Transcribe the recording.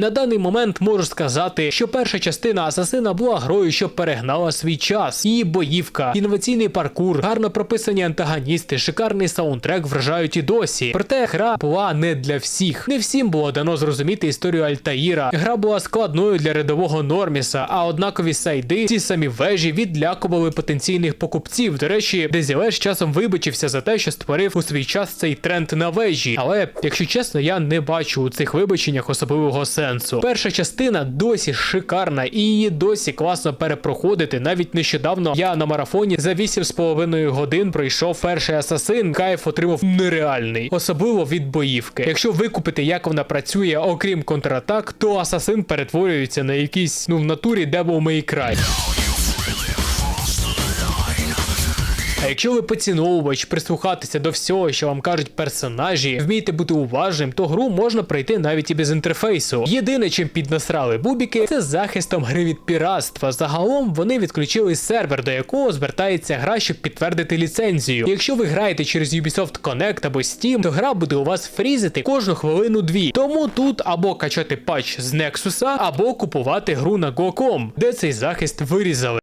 На даний момент можу сказати, що перша частина Асасина була грою, що перегнала свій час. Її боївка, інноваційний паркур, гарно прописані антагоністи, шикарний саундтрек вражають і досі. Проте гра була не для всіх. Не всім було дано зрозуміти історію Альтаїра. Гра була складною для рядового Норміса, а однакові сайди, ці самі вежі відлякували потенційних покупців. До речі, Дезілеш часом вибачився за те, що створив у свій час цей тренд на вежі. Але, якщо чесно, я не бачу у цих вибаченнях особливого сенсу. Перша частина досі шикарна і її досі класно перепроходити. Навіть нещодавно я на марафоні за 8,5 годин пройшов перший асасин. Кайф отримав нереальний, особливо від боївки. Якщо викупити, як вона працює, окрім контратак, то асасин перетворюється на якийсь ну в натурі Devil May Cry. А якщо ви поціновувач, прислухатися до всього, що вам кажуть персонажі, вмієте бути уважним, то гру можна пройти навіть і без інтерфейсу. Єдине, чим піднасрали бубіки, це захистом гри від піратства. Загалом вони відключили сервер, до якого звертається гра, щоб підтвердити ліцензію. Якщо ви граєте через Ubisoft Connect або Steam, то гра буде у вас фрізити кожну хвилину дві. Тому тут або качати патч з Nexus, або купувати гру на Go.com, де цей захист вирізали.